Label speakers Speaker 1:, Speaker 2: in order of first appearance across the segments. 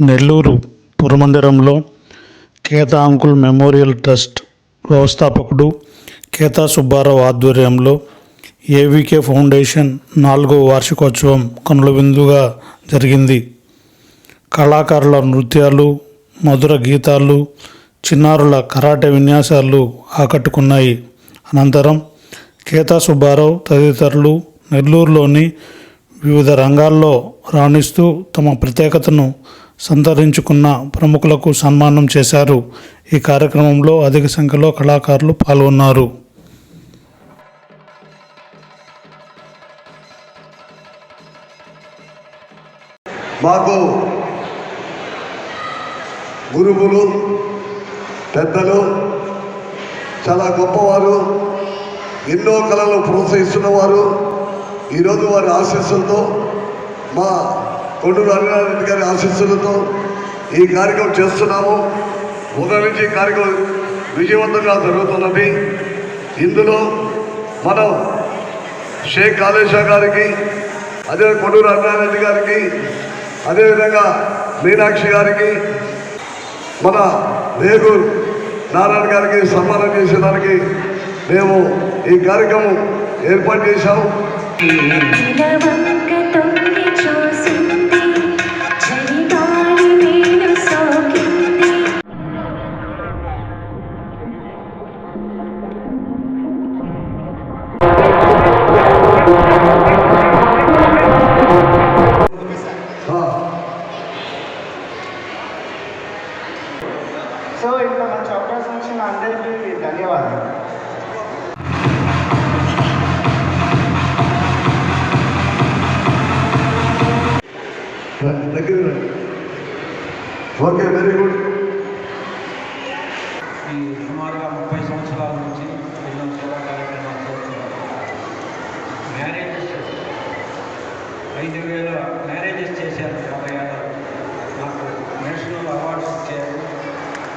Speaker 1: నెల్లూరు పురమందిరంలో Keta uncle memorial trust వ్యవస్థాపకుడు కేతా సుబ్బారావు ఆధ్వర్యంలో ఏవికే ఫౌండేషన్ నాలుగో వార్షికోత్సవం కనుల విందుగా జరిగింది. కళాకారుల నృత్యాలు మధుర గీతాలు చిన్నారుల కరాటే విన్యాసాలు ఆకట్టుకున్నాయి. అనంతరం కేతా సుబ్బారావు తదితరులు నెల్లూరులోని వివిధ రంగాల్లో రాణిస్తూ తమ ప్రత్యేకతను సంతరించుకున్న ప్రముఖులకు సన్మానం చేశారు. ఈ కార్యక్రమంలో అధిక సంఖ్యలో కళాకారులు పాల్గొన్నారు.
Speaker 2: మాకు గురువులు పెద్దలు చాలా గొప్పవారు ఎన్నో కళలు ప్రోత్సహిస్తున్నవారు. ఈరోజు వారి ఆశీస్సులతో మా కొండూరు అరవినారెడ్డి గారి ఆశీస్సులతో ఈ కార్యక్రమం చేస్తున్నాము. మొదటి నుంచి కార్యక్రమం విజయవంతంగా జరుగుతున్నది. ఇందులో మనం షేక్ కాళేశా గారికి అదే కొండూరు హరినారాయణ గారికి అదేవిధంగా మీనాక్షి గారికి మన వేగు నారాయణ గారికి సన్మానం చేసేదానికి మేము ఈ కార్యక్రమం ఏర్పాటు చేశాము.
Speaker 3: అందరికీ ధన్యవాదాలు.
Speaker 2: దగ్గర. ఓకే వెరీ గుడ్
Speaker 4: ఈ సుమారుగా ముప్పై సంవత్సరాల నుంచి ఎన్నో సేవా కార్యక్రమాలు చేస్తున్నారు మ్యారేజెస్ ఐదు వేల మ్యారేజెస్ చేశారు యాభై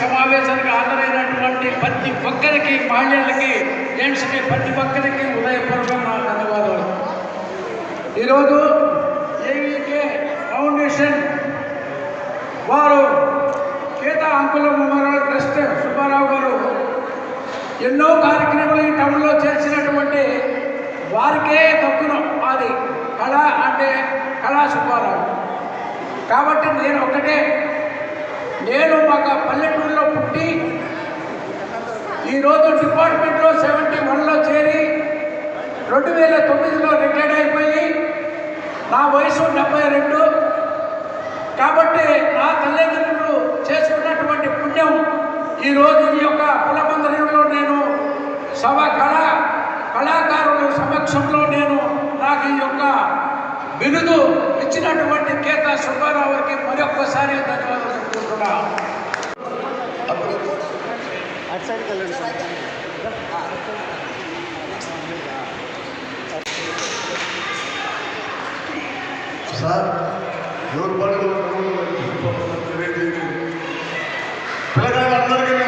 Speaker 5: సమావేశానికి హాజరైనటువంటి ప్రతి ఒక్కరికి మహిళలకి జెంట్స్కి ప్రతి ఒక్కరికి ఉదయపూర్వక నా ధన్యవాదాలు. ఈరోజు ఏవికే ఫౌండేషన్ వారు కేత అంకుల మెమోరియల్ ట్రస్ట్ సుబ్బారావు గారు ఎన్నో కార్యక్రమాలు ఈ టౌన్లో చేసినటువంటి వారికే తక్కువ అది కళ అంటే కళా సుబ్బారావు. కాబట్టి నేను ఒకటే నేను ఒక పల్లెటూరులో పుట్టి ఈరోజు డిపార్ట్మెంట్లో సెవెంటీ వన్లో చేరి రెండు వేల తొమ్మిదిలో రిటైర్డ్ అయిపోయి నా వయసు డెబ్బై రెండు. కాబట్టి నా తల్లిదండ్రులు చేసుకున్నటువంటి పుణ్యం ఈరోజు ఈ యొక్క కులమందిరంలో నేను సభ కళ కళాకారుల సమక్షంలో నేను నాకు ఈ యొక్క బిరుదు ఇచ్చినటువంటి కేత సుబ్బారావుకి మరొక్కసారి ధన్యవాదాలు. చెప్పుకుంటున్నా
Speaker 3: అటు సైడ్కి వెళ్ళండి సార్
Speaker 2: సార్ ఎవరు పనులు పిల్లగాళ్ళందరికీ